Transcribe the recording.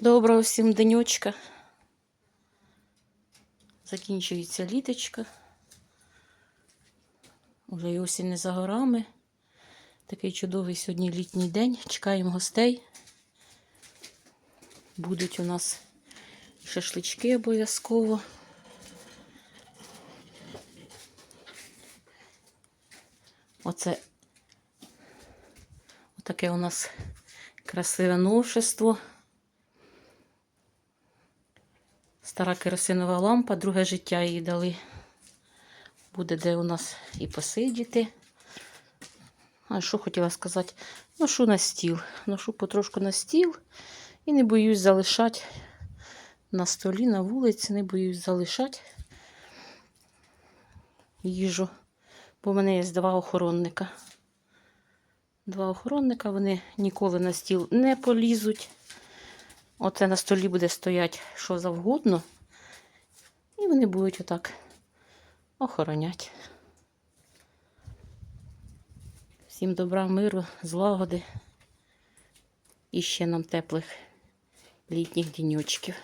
Доброго всім денечка. Закінчується літочка. Уже і осінь не за горами. Такий чудовий сьогодні літній день. Чекаємо гостей. Будуть у нас шашлички обов'язково. Оце отаке у нас красиве новшество. Стара керосинова лампа, друге життя їй дали. Буде де у нас і посидіти. А що хотіла сказати? Ношу на стіл. Ношу потрошку на стіл і не боюсь залишати на столі, на вулиці, не боюсь залишати їжу. Бо в мене є два охоронника. Два охоронника, вони ніколи на стіл не полізуть. Оце на столі буде стояти що завгодно. І вони будуть отак охороняти. Всім добра, миру, злагоди і ще нам теплих літніх діньочків.